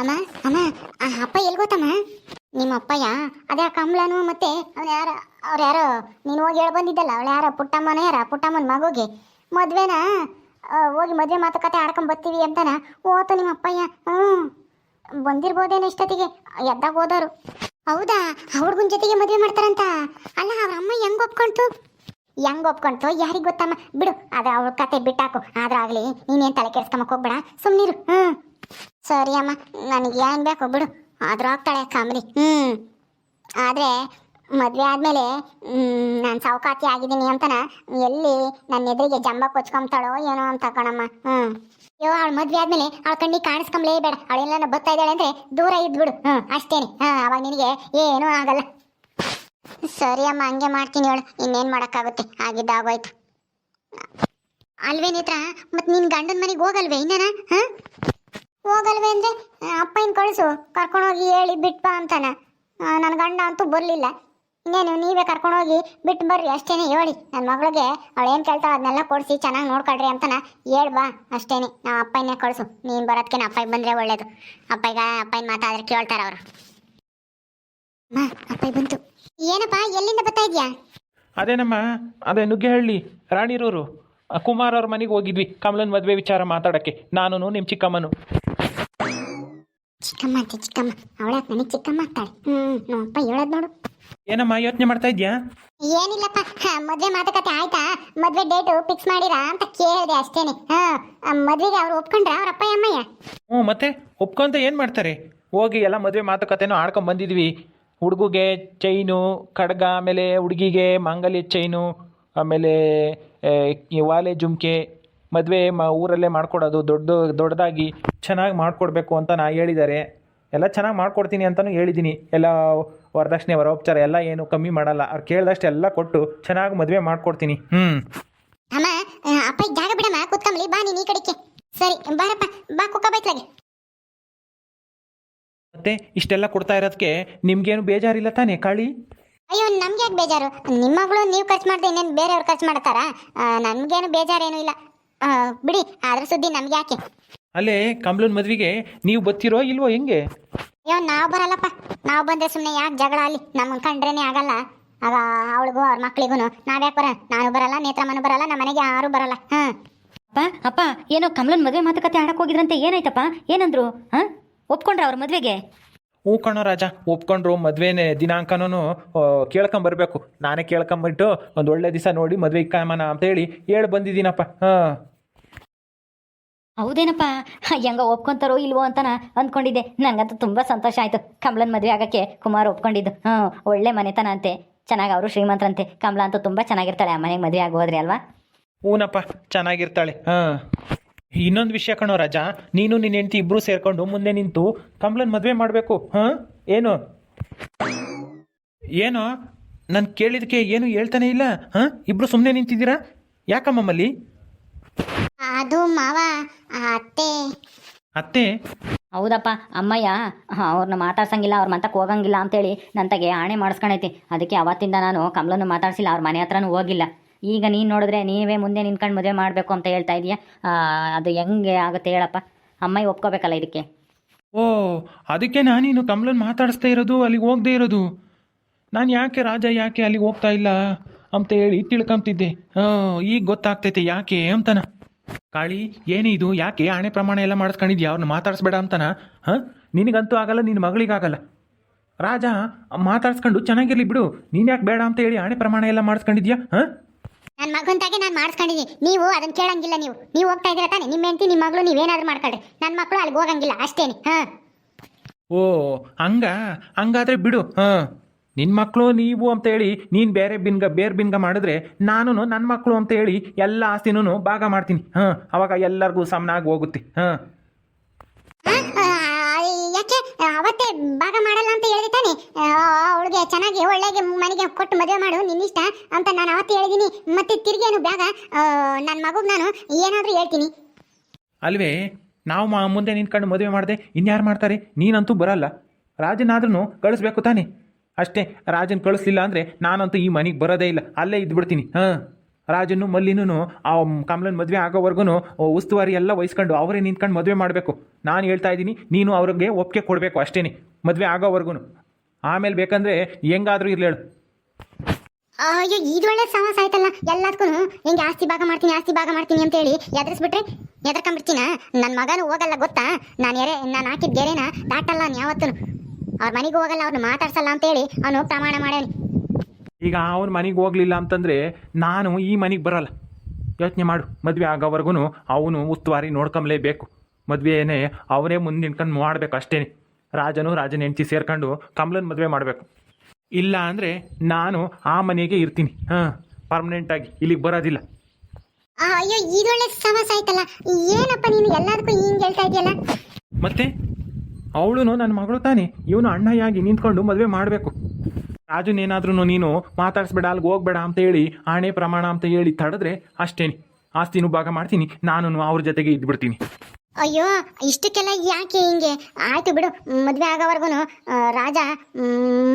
ಅಮ್ಮ ಅಮ್ಮ, ಆ ಅಪ್ಪ ಎಲ್ಲಿ ಗೊತ್ತಮ್ಮ? ನಿಮ್ಮ ಅಪ್ಪಯ್ಯ, ಅದೇ ಆ ಕಮಲನು ಮತ್ತೆ ಅವ್ನು ಯಾರ ಅವ್ರು ಯಾರೋ ನೀನು ಹೋಗಿ ಹೇಳಿ ಬಂದಿದ್ದಲ್ಲ, ಅವಳು ಯಾರ ಪುಟ್ಟಮ್ಮನ ಯಾರ? ಪುಟ್ಟಮ್ಮನ ಮಗುಗೆ. ಮದ್ವೆನ ಹೋಗಿ ಮದುವೆ ಮಾತುಕತೆ ಆಡ್ಕೊಂಡ್ ಬರ್ತೀವಿ ಅಂತಾನ? ಓತ ನಿಮ್ಮ ಅಪ್ಪಯ್ಯ. ಹ್ಞೂ ಬಂದಿರ್ಬೋದೇನೋ ಇಷ್ಟೊತ್ತಿಗೆ. ಎದ್ದಾಗ ಹೋದವರು. ಹೌದಾ? ಹುಡ್ಗನ್ ಜೊತೆಗೆ ಮದುವೆ ಮಾಡ್ತಾರಂತ? ಅಲ್ಲ, ಅವ್ರ ಅಮ್ಮ ಹೆಂಗ್ ಒಪ್ಕೊಂತು ಹೆಂಗ್ ಒಪ್ಕೊಂತು ಯಾರಿಗೆ ಗೊತ್ತಮ್ಮ? ಬಿಡು, ಅದು ಅವಳ ಕತೆ ಬಿಟ್ಟಾಕು. ಆದ್ರಾಗ್ಲಿ ನೀನೇನ್ ತಲೆ ಕೆಡ್ಸ್ಕೊಂಬಕ್ ಹೋಗ್ಬೇಡ. ಸುಮ್ಮನಿರು ಹ್ಮ್. ಸರಿ ಅಮ್ಮ, ನನಗೆ ಏನು ಬೇಕು ಬಿಡು. ಆದ್ರೂ ಆಗ್ತಾಳೆ ಕಾಮಲಿ ಹ್ಮ್. ಆದ್ರೆ ಮದುವೆ ಆದಮೇಲೆ ನಾನು ಸೌಕಾತಿ ಆಗಿದ್ದೀನಿ ಅಂತನ ಎಲ್ಲಿ ನನ್ನ ಎದುರಿಗೆ ಜಂಬ ಕೊಚ್ಕೊಂತಾಳೋ ಏನೋ ಅಂತ ಕಣಮ್ಮ. ಹ್ಮ್. ಅಯ್ಯೋ, ಅವಳು ಮದುವೆ ಆದಮೇಲೆ ಅವಳ ಕಣ್ಣಿಗೆ ಕಾಣಿಸ್ಕೊಂಬ್ಲೇ ಬೇಡ. ಅವಳೆಲ್ಲ ಬರ್ತಾ ಇದ್ದಾಳೆ ಅಂದರೆ ದೂರ ಇದ್ಬಿಡು. ಹ್ಞೂ ಅಷ್ಟೇನೆ. ಹಾಂ ಅವಾಗ ನಿನಗೆ ಏನೂ ಆಗಲ್ಲ. ಸರಿ ಅಮ್ಮ, ಹಂಗೆ ಮಾಡ್ತೀನಿ ಹೇಳು. ಇನ್ನೇನು ಮಾಡೋಕ್ಕಾಗುತ್ತೆ? ಆಗಿದ್ದಾಗೋಯ್ತು. ಅಲ್ವೇ ಮತ್ತು ಮತ್ತೆ ನಿನ್ನ ಗಂಡನ ಮನೆಗೆ ಹೋಗಲ್ವೇ ಇನ್ನೇನ? ಹಾಂ ಹೋಗಲ್ವೇ ಅಂದರೆ ಅಪ್ಪನ ಕಳಿಸು, ಕರ್ಕೊಂಡೋಗಿ ಹೇಳಿ ಬಿಟ್ಬಾ ಅಂತಾನೆ. ನನ್ನ ಗಂಡ ಅಂತೂ ಬರಲಿಲ್ಲ. ಇನ್ನೇನು, ನೀವೇ ಕರ್ಕೊಂಡೋಗಿ ಬಿಟ್ಟು ಬರ್ರಿ, ಅಷ್ಟೇನೆ ಹೇಳಿ. ನನ್ನ ಮಗಳಿಗೆ ಅವಳು ಏನು ಕೇಳ್ತಾಳೆ ಅದನ್ನೆಲ್ಲ ಕೊಡಿಸಿ, ಚೆನ್ನಾಗಿ ನೋಡ್ಕೊಳ್ರಿ ಅಂತಾನ. ಹೇಳ್ಬಾ ಅಷ್ಟೇನೆ. ನಾವು ಅಪ್ಪನೇ ಕಳಿಸು. ನೀನು ಬರೋದಕ್ಕೆ ಅಪ್ಪಗೆ ಬಂದರೆ ಒಳ್ಳೇದು. ಅಪ್ಪಗ ಅಪ್ಪನ ಮಾತಾದ್ರೆ ಕೇಳ್ತಾರೆ ಅವರು. ಅಮ್ಮ ಅಪ್ಪ ಬಂತು. ಏನಪ್ಪ, ಎಲ್ಲಿಂದ ಬರ್ತಾ ಇದೆಯಾ? ಅದೇನಮ್ಮ, ಅದೇ ನುಗ್ಗೆಹಳ್ಳಿ ರಾಣಿರೂರು ಕುಮಾರ್ ಅವ್ರ ಮನೆಗೆ ಹೋಗಿದ್ವಿ, ಕಮಲನ್ ಮದುವೆ ವಿಚಾರ ಮಾತಾಡೋಕ್ಕೆ. ನಾನು ನಿಮ್ಮ ಚಿಕ್ಕಮ್ಮನು. ಚಿಕ್ಕಮ್ಮ ಅಂತ ಚಿಕ್ಕಮ್ಮ. ಅವಳ ನನಗೆ ಚಿಕ್ಕಮ್ಮ ಆಗ್ತಾಳೆ. ಹ್ಮ್ ನೋಡಪ್ಪ ಹೇಳೋದ್ ನೋಡು. ಏನಮ್ಮ ಯೋಚನೆ ಮಾಡ್ತಾ ಇದ್ಯಾ? ಏನಿಲ್ಲಪ್ಪ. ಹ, ಮದ್ವೆ ಮಾತುಕತೆ ಆಯ್ತಾ? ಮದ್ವೆ ಡೇಟು ಫಿಕ್ಸ್ ಮಾಡಿರಾ ಅಂತ ಕೇಳಿದೆ ಅಷ್ಟೇನೆ. ಹಾ ಆ, ಮದ್ವೆಗೆ ಅವ್ರು ಒಪ್ಕೊಂಡ್ರ ಅವ್ರ ಅಪ್ಪ ಅಮ್ಮಯ್ಯ ಹ್ಞೂ ಮತ್ತೆ ಒಪ್ಕೊಂತ ಏನು ಮಾಡ್ತಾರೆ? ಹೋಗಿ ಎಲ್ಲ ಮದುವೆ ಮಾತುಕತೆನೂ ಆಡ್ಕೊಂಡು ಬಂದಿದ್ವಿ. ಹುಡುಗಿಗೆ ಚೈನು ಖಡ್ಗ ಆಮೇಲೆ ಹುಡುಗಿಗೆ ಮಾಂಗಲ್ಯ ಚೈನು ಆಮೇಲೆ ಆ, ಈ ವಾಲೆ ಜುಮ್ಕೆ ಮದುವೆ ಮ ಊರಲ್ಲೇ ಮಾಡ್ಕೊಡೋದು ದೊಡ್ಡ ದೊಡ್ಡದಾಗಿ ಚೆನ್ನಾಗಿ ಮಾಡಿಕೊಡ್ಬೇಕು ಅಂತ ನಾ ಹೇಳಿದ್ದಾರೆ ಎಲ್ಲ ಚೆನ್ನಾಗಿ ಮಾಡ್ಕೊಡ್ತೀನಿ ಅಂತಲೂ ಹೇಳಿದ್ದೀನಿ ಎಲ್ಲ ವರದಕ್ಷಿಣೆ ವರೋಪಚಾರ ಎಲ್ಲ ಏನು ಕಮ್ಮಿ ಮಾಡಲ್ಲ. ಅವ್ರು ಕೇಳಿದಷ್ಟು ಎಲ್ಲ ಕೊಟ್ಟು ಚೆನ್ನಾಗಿ ಮದುವೆ ಮಾಡ್ಕೊಡ್ತೀನಿ. ಹ್ಞೂ ಅಮ್ಮ ಅಪ್ಪ ಜಾಗ ಬಿಡಮ್ಮ ಕುತ್ಕೊಂಬ್ಲಿ. ಬಾ ನೀನು ಈ ಕಡೆಗೆ ಸರಿ ಬಾರಪ್ಪ. ಬಾ ಕುಕ್ಕ ಬೈತ್ಲಾಗೆ. ಮತ್ತೆ ಇಷ್ಟೆಲ್ಲ ಕೊಡ್ತಾ ಇರೋದಕ್ಕೆ ನಿಮ್ಗೇನು ಬೇಜಾರಿಲ್ಲ ತಾನೇ ಕಾಳಿ? ಅಯ್ಯೋ ನಮ್ಗೆ ಯಾಕೆ ಬೇಜಾರು? ನಿಮ್ಮ ಮಗಳು ನೀವು ಖರ್ಚು ಮಾಡ್ದೆ ಇನ್ನೇನು ಬೇರೆಯವ್ರು ಖರ್ಚು ಮಾಡ್ತಾರಾ? ನಮಗೇನು ಬೇಜಾರೇನು ಇಲ್ಲ. ಆ, ಬಿಡಿ ಅದ್ರ ಸುದ್ದಿ ನಮ್ಗೆ ಯಾಕೆ? ಅಲ್ಲೇ ಕಮಲನ್ ಮದ್ವೆಗೆ ನೀವು ಬತ್ತಿರೋ ಇಲ್ವೋ ಹೆಂಗೆ? ಅಯ್ಯೋ ನಾವು ಬರಲ್ಲಪ್ಪ. ನಾವು ಬಂದ್ರೆ ಸುಮ್ಮನೆ ಯಾಕೆ ಜಗಳ ಅಲ್ಲಿ? ನಮ್ಮನ್ ಕಂಡ್ರೇನೆ ಆಗಲ್ಲ. ಆಗ ಅವಳಿಗೂ ಅವ್ರ ಮಕ್ಳಿಗೂ ನಾವ್ಯಾಕೆ ಬರ ನಾನು ಬರಲ್ಲ ನೇತ್ರಮ್ಮನು ಬರಲ್ಲ ನಮ್ಮ ಮನೆಗೆ ಯಾರು ಬರಲ್ಲ. ಹಾ. ಅಪ್ಪ ಅಪ್ಪ ಏನೋ ಕಮಲನ್ ಮದುವೆ ಮಾತುಕತೆ ಆಡಕ್ ಹೋಗಿದ್ರಂತೆ ಏನಾಯ್ತಪ್ಪ? ಏನಂದ್ರು ಹಾ ಒಪ್ಕೊಂಡ್ರ ಅವ್ರ ಮದ್ವೆಗೆ? ಹ್ಞೂ ಕಣೋ ರಾಜ ಒಪ್ಕೊಂಡ್ರು ಮದುವೆನೇ ದಿನಾಂಕನೂ ಕೇಳ್ಕೊಂಬರ್ಬೇಕು. ನಾನೇ ಕೇಳ್ಕೊಂಬಿಟ್ಟು ಒಂದು ಒಳ್ಳೆ ದಿವಸ ನೋಡಿ ಮದುವೆ ಕಾಮನ ಅಂತ ಹೇಳಿ ಬಂದಿದ್ದೀನಪ್ಪ. ಹಾಂ. ಹೌದೇನಪ್ಪ? ಹೆಂಗ ಒಪ್ಕೊಂತಾರೋ ಇಲ್ವೋ ಅಂತಾನ ಅಂದ್ಕೊಂಡಿದ್ದೆ. ನನಗಂತೂ ತುಂಬ ಸಂತೋಷ ಆಯ್ತು ಕಮಲನ್ ಮದುವೆ ಆಗಕ್ಕೆ ಕುಮಾರ್ ಒಪ್ಕೊಂಡಿದ್ದು. ಹ್ಞೂ ಒಳ್ಳೆ ಮನೆತನ ಅಂತೆ ಚೆನ್ನಾಗಿ ಅವರು ಶ್ರೀಮಂತರಂತೆ. ಕಮಲ ಅಂತೂ ತುಂಬ ಚೆನ್ನಾಗಿರ್ತಾಳೆ ಆ ಮನೆಗೆ ಮದುವೆ ಆಗೋದ್ರೆ ಅಲ್ವಾ? ಹೂನಪ್ಪ ಚೆನ್ನಾಗಿರ್ತಾಳೆ. ಹಾಂ. ಇನ್ನೊಂದು ವಿಷಯ ಕಣೋ ರಾಜ ನೀನು ನಿನ್ನ ಹೆಂಡತಿ ಇಬ್ಬರು ಸೇರ್ಕೊಂಡು ಮುಂದೆ ನಿಂತು ಕಮಲನ್ ಮದುವೆ ಮಾಡಬೇಕು ಹಾಂ? ಏನು? ಏನು? ನಾನು ಕೇಳಿದಕ್ಕೆ ಏನು ಹೇಳ್ತಾನೆ ಇಲ್ಲ ಹಾಂ? ಇಬ್ಬರು ಸುಮ್ಮನೆ ನಿಂತಿದ್ದೀರಾ? ಯಾಕಮ್ಮಲ್ಲಿ ಅದು ಮಾವ ಆ ಅತ್ತೆ. ಅತ್ತೆ? ಹೌದಪ್ಪ ಅಮ್ಮಯ್ಯ ಅವ್ರನ್ನ ಮಾತಾಡ್ಸಂಗಿಲ್ಲ ಅವ್ರ ಮಂತಕ್ಕೆ ಹೋಗಂಗಿಲ್ಲ ಅಂತೇಳಿ ನಂತಗೆ ಆಣೆ ಮಾಡಿಸ್ಕೊಂಡೈತಿ ಅದಕ್ಕೆ ಅವತ್ತಿಂದ ನಾನು ಕಮಲನ್ನು ಮಾತಾಡ್ಸಿಲ್ಲ ಅವ್ರ ಮನೆ ಹತ್ರನೂ ಹೋಗಿಲ್ಲ. ಈಗ ನೀನು ನೋಡಿದ್ರೆ ನೀವೇ ಮುಂದೆ ನಿಂತ್ಕೊಂಡು ಮದುವೆ ಮಾಡಬೇಕು ಅಂತ ಹೇಳ್ತಾ ಇದೀಯ. ಅದು ಹೆಂಗೆ ಆಗುತ್ತೆ ಹೇಳಪ್ಪ. ಅಮ್ಮಾಯಿ ಒಪ್ಕೋಬೇಕಲ್ಲ ಇದಕ್ಕೆ? ಓ, ಅದಕ್ಕೆ ನಾನೀನು ಕಮಲನ್ ಮಾತಾಡಿಸ್ತಾ ಇರೋದು, ಅಲ್ಲಿಗೆ ಹೋಗದೆ ಇರೋದು. ನಾನು ಯಾಕೆ ರಾಜ, ಯಾಕೆ ಅಲ್ಲಿಗೆ ಹೋಗ್ತಾ ಇಲ್ಲ ಅಂತ ಹೇಳಿ ತಿಳ್ಕೊಂತಿದ್ದೆ ಹಾಂ, ಈಗ ಗೊತ್ತಾಗ್ತೈತೆ ಯಾಕೆ ಅಂತನ. ಕಾಳಿ ಏನಿದು ಯಾಕೆ ಆಣೆ ಪ್ರಮಾಣ ಎಲ್ಲ ಮಾಡಿಸ್ಕೊಂಡಿದ್ಯಾ? ಅವ್ರನ್ನ ಮಾತಾಡಿಸ್ಬೇಡ ಅಂತನ? ಹಾಂ, ನಿನಗಂತೂ ಆಗಲ್ಲ ನಿನ್ನ ಮಗಳಿಗಾಗಲ್ಲ. ರಾಜ, ಮಾತಾಡ್ಸ್ಕೊಂಡು ಚೆನ್ನಾಗಿರಲಿ ಬಿಡು. ನೀನು ಯಾಕೆ ಬೇಡ ಅಂತ ಹೇಳಿ ಆಣೆ ಪ್ರಮಾಣ ಎಲ್ಲ ಮಾಡಿಸ್ಕೊಂಡಿದ್ಯಾ? ಹಾಂ? ನನ್ನ ಮಗಂತಾಗೆ ನಾನು ಮಾಡಿಸ್ಕೊಂಡಿದ್ದೀನಿ ನೀವು ಅದನ್ನ ಕೇಳಂಗಿಲ್ಲ ನೀವು. ನೀವು ಹೋಗ್ತಾ ಇದ್ದೀರಾ ತಾನೆ? ನಿಮ್ಮ ಹೆಂಡತಿ ನಿಮ್ಮ ಮಗಳು ನೀವೇನಾದ್ರೂ ಮಾಡ್ಕೊಳ್ರಿ ನನ್ನ ಮಕ್ಕಳು ಅಲ್ಲಿಗೆ ಹೋಗಂಗಿಲ್ಲ. ಅಷ್ಟೇನೆ. ಹಾಂ. ಓ ಹಂಗ? ಹಂಗಾದ್ರೆ ಬಿಡು. ಹಾಂ. ನಿನ್ನ ಮಕ್ಕಳು ನೀವು ಅಂತ ಹೇಳಿ ನೀನು ಬೇರೆ ಬಿನ್ಗ ಬೇರೆ ಬಿನ್ಗ ಮಾಡಿದ್ರೆ ನಾನು ನನ್ನ ಮಕ್ಕಳು ಅಂತ ಹೇಳಿ ಎಲ್ಲ ಆಸ್ತಿನೂ ಭಾಗ ಮಾಡ್ತೀನಿ. ಹಾಂ. ಅವಾಗ ಎಲ್ಲರಿಗೂ ಸಮನಾಗಿ ಹೋಗುತ್ತೆ. ಹಾಂ. ಯಾಕೆ? ಅವತ್ತೇ ಭಾಗ ಮಾಡಲ್ಲ ಅಂತ ಹೇಳಿದೆ ತಾನೆ. ಅವಳಿಗೆ ಚೆನ್ನಾಗಿ ಒಳ್ಳೆಗೆ ಮನೆಗೆ ಕೊಟ್ಟು ಮದುವೆ ಮಾಡು, ನಿನ್ನಿಷ್ಟ ಅಂತ ನಾನು ಅವತ್ತು ಹೇಳಿದ್ದೀನಿ ಮತ್ತೆ ತಿರುಗೇನು ಬ್ಯಾಗ? ನನ್ನ ಮಗುಗೆ ನಾನು ಏನಾದರೂ ಹೇಳ್ತೀನಿ. ಅಲ್ವೇ, ನಾವು ಮುಂದೆ ನಿಂತ್ಕೊಂಡು ಮದುವೆ ಮಾಡಿದೆ ಇನ್ಯಾರು ಮಾಡ್ತಾರೆ? ನೀನಂತೂ ಬರಲ್ಲ. ರಾಜನಾದ್ರೂ ಕಳಿಸ್ಬೇಕು ತಾನೆ. ಅಷ್ಟೇ, ರಾಜನ್ ಕಳಿಸ್ಲಿಲ್ಲ ಅಂದರೆ ನಾನಂತೂ ಈ ಮನೆಗೆ ಬರೋದೇ ಇಲ್ಲ. ಅಲ್ಲೇ ಇದ್ಬಿಡ್ತೀನಿ. ಹಾಂ. ರಾಜನು ಮಲ್ಲಿನೂ ಆ ಕಮಲನ್ ಮದುವೆ ಆಗೋವರೆಗೂ ಉಸ್ತುವಾರಿ ಎಲ್ಲ ವಹಿಸ್ಕೊಂಡು ಅವರೇ ನಿಂತ್ಕೊಂಡು ಮದುವೆ ಮಾಡಬೇಕು. ನಾನು ಹೇಳ್ತಾ ಇದ್ದೀನಿ, ನೀನು ಅವ್ರಿಗೆ ಒಪ್ಪಿಗೆ ಕೊಡಬೇಕು ಅಷ್ಟೇನೆ, ಮದುವೆ ಆಗೋವರೆಗೂ ಆಮೇಲೆ ಬೇಕಂದರೆ ಹೆಂಗಾದರೂ ಇರ್ಲಿ ಅಯ್ಯೋ ಇದೊಳ್ಳೆ ಸಮಸ್ಯೆ ಆಯ್ತಲ್ಲ ಎಲ್ಲದಕ್ಕೂ ಹೆಂಗೆ ಆಸ್ತಿ ಭಾಗ ಮಾಡ್ತೀನಿ, ಆಸ್ತಿ ಭಾಗ ಮಾಡ್ತೀನಿ ಅಂತ ಹೇಳಿ ಎದುರಿಸ್ಬಿಟ್ರೆ ಎದರ್ಕೊಂಡ್ಬಿಡ್ತೀನ ನನ್ನ ಮಗನೂ ಹೋಗಲ್ಲ ಗೊತ್ತಾ? ನಾನು ಎರೆ, ನಾನು ಹಾಕಿದ ಗೆರೆನ ದಾಟಲ್ಲ ಯಾವತ್ತೂ ಅವ್ರ ಮನೆಗೆ ಹೋಗಲ್ಲ ಅವ್ರನ್ನ ಮಾತಾಡ್ಸಲ್ಲ ಅಂತೇಳಿ ಅವನು ಪ್ರಮಾಣ ಮಾಡ್ಯಾನಿ. ಈಗ ಅವನ ಮನೆಗೆ ಹೋಗ್ಲಿಲ್ಲ ಅಂತಂದರೆ ನಾನು ಈ ಮನೆಗೆ ಬರಲ್ಲ. ಯೋಚನೆ ಮಾಡು ಮದುವೆ ಆಗೋವರೆಗೂ ಅವನು ಉಸ್ತುವಾರಿ ನೋಡ್ಕೊಂಬಲೇಬೇಕು. ಮದುವೆನೇ ಅವನೇ ಮುಂದೆ ನಿಂತ್ಕೊಂಡು ಮಾಡಬೇಕು ಅಷ್ಟೇ ರಾಜನು ರಾಜನ ಹೆಂಡತಿ ಸೇರ್ಕೊಂಡು ಕಮಲನ ಮದುವೆ ಮಾಡಬೇಕು. ಇಲ್ಲ ಅಂದರೆ ನಾನು ಆ ಮನೆಗೆ ಇರ್ತೀನಿ. ಹಾಂ ಪರ್ಮನೆಂಟಾಗಿ ಇಲ್ಲಿಗೆ ಬರೋದಿಲ್ಲ. ಅಯ್ಯೋ ಇದೊಳ್ಳೆ ಸಮಸ್ಯೆ ಆಯ್ತಲ್ಲ. ಏನಪ್ಪ ನೀನು ಎಲ್ಲದಕ್ಕೂ ಹಿಂಗೆ ಹೇಳ್ತಾ ಇದೆಯಲ್ಲ ಮತ್ತೆ? ಅವಳು ನನ್ನ ಮಗಳು ತಾನೆ. ಇವನು ಅಣ್ಣಯ್ಯಾಗಿ ನಿಂತ್ಕೊಂಡು ಮದುವೆ ಮಾಡಬೇಕು. ರಾಜನೇನಾದ್ರೂ ನೀನು ಮಾತಾಡಿಸ್ಬೇಡ, ಅಲ್ಲಿಗೆ ಹೋಗ್ಬೇಡ ಅಂತ ಹೇಳಿ ಆಣೆ ಪ್ರಮಾಣ ಅಂತ ಹೇಳಿ ತಡೆದ್ರೆ ಅಷ್ಟೇನಿ. ಆಸ್ತಿನೂ ಭಾಗ ಮಾಡ್ತೀನಿ ನಾನು ಅವ್ರ ಜೊತೆಗೆ ಇದ್ಬಿಡ್ತೀನಿ. ಅಯ್ಯೋ, ಇಷ್ಟಕ್ಕೆಲ್ಲ ಯಾಕೆ ಹಿಂಗೆ? ಆಯ್ತು ಬಿಡು, ಮದುವೆ ಆಗೋವರೆಗೂ ರಾಜ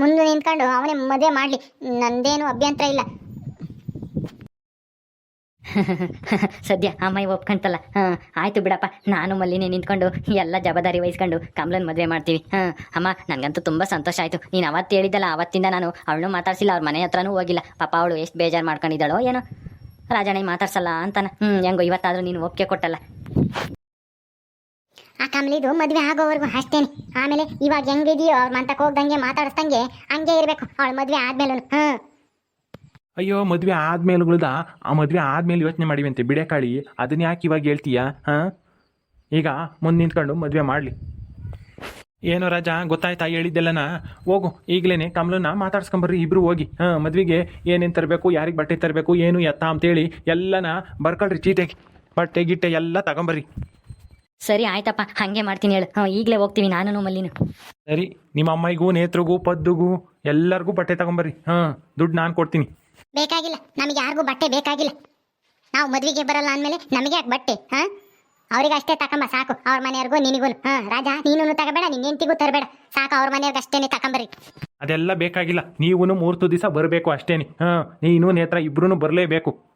ಮುಂದೆ ನಿಂತ್ಕೊಂಡು ಅವನೇ ಮದುವೆ ಮಾಡ್ಲಿ, ನಂದೇನು ಅಭ್ಯಂತರ ಇಲ್ಲ. ಸದ್ಯ ಅಮ್ಮಾಯಿ ಒಪ್ಕೊಂತಲ್ಲ. ಹಾಂ, ಆಯ್ತು ಬಿಡಪ್ಪ. ನಾನು ಮಲ್ಲಿನೇ ನಿಂತ್ಕೊಂಡು ಎಲ್ಲ ಜವಾಬ್ದಾರಿ ವಹಿಸ್ಕೊಂಡು ಕಮಲನ್ ಮದುವೆ ಮಾಡ್ತೀವಿ. ಹಾಂ, ಅಮ್ಮ, ನನಗಂತೂ ತುಂಬ ಸಂತೋಷ ಆಯಿತು. ನೀನು ಅವತ್ತು ಹೇಳಿದ್ದಲ್ಲ, ಅವತ್ತಿಂದ ನಾನು ಅವಳನ್ನು ಮಾತಾಡ್ಸಿಲ್ಲ, ಅವ್ರ ಮನೆ ಹತ್ರನೂ ಹೋಗಿಲ್ಲ. ಪಾಪ ಅವಳು ಎಷ್ಟು ಬೇಜಾರು ಮಾಡ್ಕೊಂಡಿದ್ದಾಳೋ ಏನೋ. ರಾಜಣ್ಣ ಮಾತಾಡ್ಸಲ್ಲ ಅಂತಾನ. ಹ್ಞೂ ಹೆಂಗೋ ಇವತ್ತಾದರೂ ನೀನು ಒಪ್ಪಿಗೆ ಕೊಟ್ಟಲ್ಲ. ಆ ಕಮಲಿದು ಮದುವೆ ಆಗೋವರೆಗೂ ಅಷ್ಟೇನೆ. ಆಮೇಲೆ ಇವಾಗ ಹೆಂಗಿದೆಯೋ ಅವ್ರ ಮಂತಕ್ಕೆ ಹೋಗ್ದಂಗೆ ಮಾತಾಡಿಸ್ದಂಗೆ ಹಂಗೆ ಇರಬೇಕು. ಅವಳು ಮದುವೆ ಆದ್ಮೇಲೂ ಹಾಂ ಅಯ್ಯೋ ಮದುವೆ ಆದ್ಮೇಲುಗಳ್ದ ಆ ಮದುವೆ ಆದ್ಮೇಲೆ ಯೋಚನೆ ಮಾಡಿವಂತೆ ಬಿಡೆ ಕಾಳಿ ಅದನ್ನ ಯಾಕೆ ಇವಾಗ ಹೇಳ್ತೀಯಾ ಹಾಂ? ಈಗ ಮುಂದೆ ನಿಂತ್ಕೊಂಡು ಮದುವೆ ಮಾಡಲಿ. ಏನೋ ರಾಜ ಗೊತ್ತಾಯ್ತಾ ಹೇಳಿದ್ದೆಲ್ಲನ? ಹೋಗು ಈಗಲೇ ಕಮಲನ್ನ ಮಾತಾಡ್ಸ್ಕೊಂಬರ್ರಿ ಇಬ್ರು ಹೋಗಿ. ಹಾಂ ಮದುವೆಗೆ ಏನೇನು ತರಬೇಕು ಯಾರಿಗೆ ಬಟ್ಟೆ ತರಬೇಕು ಏನು ಎತ್ತ ಅಂತೇಳಿ ಎಲ್ಲನ ಬರ್ಕೊಳ್ರಿ ಚೀಟೆಗೆ ಬಟ್ಟೆ ಗಿಟ್ಟೆ ಎಲ್ಲ ತಗೊಂಬರ್ರಿ. ಸರಿ ಆಯ್ತಪ್ಪ ಹಾಗೆ ಮಾಡ್ತೀನಿ ಹೇಳು. ಹಾಂ ಈಗಲೇ ಹೋಗ್ತೀವಿ ನಾನು ಮಲ್ಲಿನ. ಸರಿ ನಿಮ್ಮ ಅಮ್ಮಾಯಿಗೂ ನೇತ್ರಗೂ ಪದ್ದುಗೂ ಎಲ್ಲರಿಗೂ ಬಟ್ಟೆ ತಗೊಂಬರ್ರಿ. ಹಾಂ ದುಡ್ಡು ನಾನು ಕೊಡ್ತೀನಿ. ಬೇಕಾಗಿಲ್ಲ. ನಮಗೆ ಯಾರಿಗೂ ಬಟ್ಟೆ ಬೇಕಾಗಿಲ್ಲ. ನಾವು ಮದುವೆಗೆ ಬರಲ್ಲ ಅಂದಮೇಲೆ ನಮಗೆ ಯಾಕೆ ಬಟ್ಟೆ ಹಾಂ? ಅವ್ರಿಗೆ ಅಷ್ಟೇ ತಕೊಂಬ ಸಾಕು. ಅವ್ರ ಮನೆಯವ್ರಿಗೂ ನಿನಗೂ. ಹಾಂ ರಾಜ ನೀನು ತಗೋಬೇಡ ನಿನ್ನ ಹೆಂಡತಿಗೂ ತರಬೇಡ. ಸಾಕು ಅವ್ರ ಮನೆಯವ್ರಿಗೆ ಅಷ್ಟೇನೆ ತಕೊಂಬರಿ ಅದೆಲ್ಲ ಬೇಕಾಗಿಲ್ಲ. ನೀವು ಮೂರ್ತು ದಿವಸ ಬರಬೇಕು ಅಷ್ಟೇನೆ. ಹಾಂ ನೀನು ನೇತ್ರ ಇಬ್ರು ಬರಲೇಬೇಕು.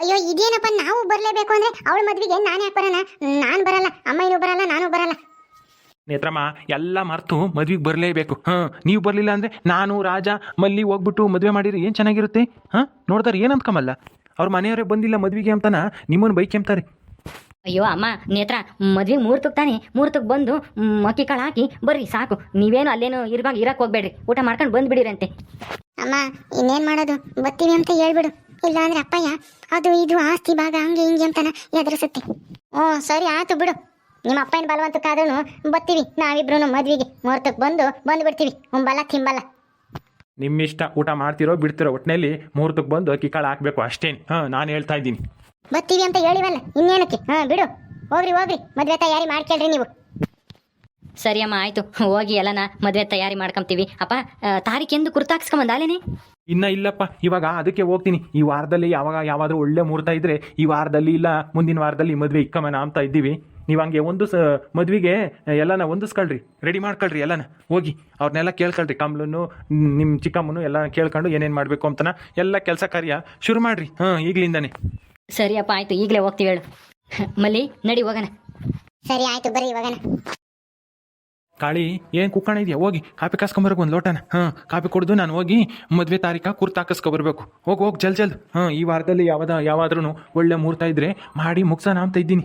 ಅಯ್ಯೋ ಇದೇನಪ್ಪ ನಾವು ಬರಲೇಬೇಕು ಅಂದ್ರೆ ಅವಳ ಮದ್ವೆಗೆ ನಾನು ಯಾಕೆ ಬರೋಣ? ನಾನು ಬರಲ್ಲ. ಅಮ್ಮ ಬರಲ್ಲ ನಾನು ಬರಲ್ಲ ನೇತ್ರಮ್ಮ ಎಲ್ಲ ಮರ್ತು ಮದ್ವೆಗೆ ಬರಲೇಬೇಕು. ಹಾಂ ನೀವು ಬರಲಿಲ್ಲ ಅಂದರೆ ನಾನು ರಾಜ ಮಲ್ಲಿ ಹೋಗ್ಬಿಟ್ಟು ಮದುವೆ ಮಾಡಿರಿ ಏನು ಚೆನ್ನಾಗಿರುತ್ತೆ? ಹಾಂ ನೋಡ್ತಾರೆ ಏನು ಅಂದ್ಕಮಲ್ಲ? ಅವ್ರ ಮನೆಯವರೇ ಬಂದಿಲ್ಲ ಮದ್ವೆಗೆ ಅಂತಾನ ನಿಮ್ಮನ್ನು ಬೈಕ್ ಎಂಬ್ತಾರೆ ಅಯ್ಯೋ ಅಮ್ಮ ನೇತ್ರ ಮದ್ವೆಗೆ ಮೂರ್ತಕ್ಕೆ ತಾನೆ ಮೂರ್ತಕ್ಕೆ ಬಂದು ಮಕ್ಕಿ ಅಕ್ಕಿ ಕಾಳು ಹಾಕಿ ಬರ್ರಿ ಸಾಕು. ನೀವೇನು ಅಲ್ಲೇನು ಇರುವಾಗ ಇರಕ್ಕೆ ಹೋಗ್ಬೇಡ್ರಿ. ಊಟ ಮಾಡ್ಕೊಂಡು ಬಂದ್ಬಿಡಿರಂತೆ ಅಮ್ಮ ಇನ್ನೇನು ಮಾಡೋದು? ಬರ್ತೀನಿ ಅಂತ ಹೇಳ್ಬಿಡು. ಇಲ್ಲ ಅಂದ್ರೆ ಅಪ್ಪಯ್ಯ ಅದು ಇದು ಆಸ್ತಿ ಭಾಗ ಹಂಗೆ ಹಿಂಗೆ ಅಂತಾನ ಎದುರಿಸುತ್ತೆ. ಹ್ಞೂ ಸರಿ ಆಯ್ತು ಬಿಡು. ನಿಮ್ಮ ಅಪ್ಪನ ಬಲವಂತಕ್ಕಾದ್ರೂ ಬರ್ತೀವಿ ನಾವಿಬ್ರು ಮದ್ವಿಗೆ ಮುಹೂರ್ತಕ್ಕೆ ಬಂದು ಬಂದು ಬಿಡ್ತೀವಿ ಉಂಬಲ್ಲ ತಿಂಬಲ್ಲ. ನಿಮ್ಮಿಷ್ಟ ಊಟ ಮಾಡ್ತಿರೋ ಬಿಡ್ತಿರೋ ಒಟ್ಟಿನಲ್ಲಿ ಮುಹೂರ್ತಕ್ಕೆ ಬಂದು ಅಕ್ಕಿ ಕಾಳು ಹಾಕಬೇಕು ಅಷ್ಟೇನು. ಹಾಂ ನಾನು ಹೇಳ್ತಾ ಇದ್ದೀನಿ. ಬರ್ತೀವಿ ಅಂತ ಹೇಳಿವಲ್ಲ ಇನ್ನೇನಕ್ಕೆ? ಹಾಂ ಬಿಡು. ಹೋಗ್ರಿ ಹೋಗ್ರಿ. ಮದ್ವೆ ತಯಾರಿ ಮಾಡ್ಕೇಳ್ರಿ ನೀವು. ಸರಿ ಅಮ್ಮ ಆಯಿತು. ಹೋಗಿ ಎಲ್ಲನ ಮದುವೆ ತಯಾರಿ ಮಾಡ್ಕೊಂತೀವಿ ಅಪ್ಪ ತಾರೀಕೆಂದು ಕುರ್ತಾಕ್ಸ್ಕೊಂಬಂದ ಅಲ್ಲೇನೆ ಇನ್ನ ಇಲ್ಲಪ್ಪ ಇವಾಗ ಅದಕ್ಕೆ ಹೋಗ್ತೀನಿ. ಈ ವಾರದಲ್ಲಿ ಯಾವಾಗ ಯಾವಾದರೂ ಒಳ್ಳೆ ಮುಹೂರ್ತ ಇದ್ರೆ ಈ ವಾರದಲ್ಲಿ ಇಲ್ಲ ಮುಂದಿನ ವಾರದಲ್ಲಿ ಮದುವೆ ಇಕ್ಕಮನ ಅಂತ ಇದ್ದೀವಿ. ನೀವು ಹಂಗೆ ಒಂದು ಸ ಮದುವೆಗೆ ಎಲ್ಲನ ಹೊಂದಿಸ್ಕೊಳ್ರಿ ರೆಡಿ ಮಾಡ್ಕೊಳ್ರಿ ಎಲ್ಲನ. ಹೋಗಿ. ಅವ್ರನ್ನೆಲ್ಲ ಕೇಳ್ಕೊಳ್ರಿ. ಕಮ್ಲನ್ನು ನಿಮ್ಮ ಚಿಕ್ಕಮ್ಮನು ಎಲ್ಲ ಕೇಳ್ಕೊಂಡು ಏನೇನು ಮಾಡಬೇಕು ಅಂತನ ಎಲ್ಲ ಕೆಲಸ ಕಾರ್ಯ ಶುರು ಮಾಡ್ರಿ. ಹಾಂ ಈಗಲಿಂದಾನೆ. ಸರಿ ಅಪ್ಪ ಆಯಿತು. ಈಗಲೇ ಹೋಗ್ತೀವಿ ಹೇಳು. ಮಲ್ಲಿ ನಡಿ ಹೋಗೋಣ. ಸರಿ ಆಯ್ತು. ಬರ್ರಿ ಇವಾಗನ ಕಾಳಿ ಏನು ಕುಕ್ಕಣ ಇದೆಯಾ? ಹೋಗಿ. ಕಾಪಿ ಕಾಸ್ಕೊಂಬರ್ಬೇಕು ಒಂದು ಲೋಟನ. ಹಾಂ ಕಾಪಿ ಕುಡಿದು ನಾನು ಹೋಗಿ ಮದುವೆ ತಾರೀಕ ಕುರ್ತು ಹಾಕಿಸ್ಕೊಬರ್ಬೇಕು. ಹೋಗಿ ಹೋಗಿ ಜಲ್ ಜಲ್. ಹಾಂ ಈ ವಾರದಲ್ಲಿ ಯಾವ್ದ ಯಾವಾದ್ರೂ ಒಳ್ಳೆ ಮುಹೂರ್ತ ಇದ್ರೆ ಮಾಡಿ ಮುಗ್ಸೋಣ ಅಂತ ಇದ್ದೀನಿ.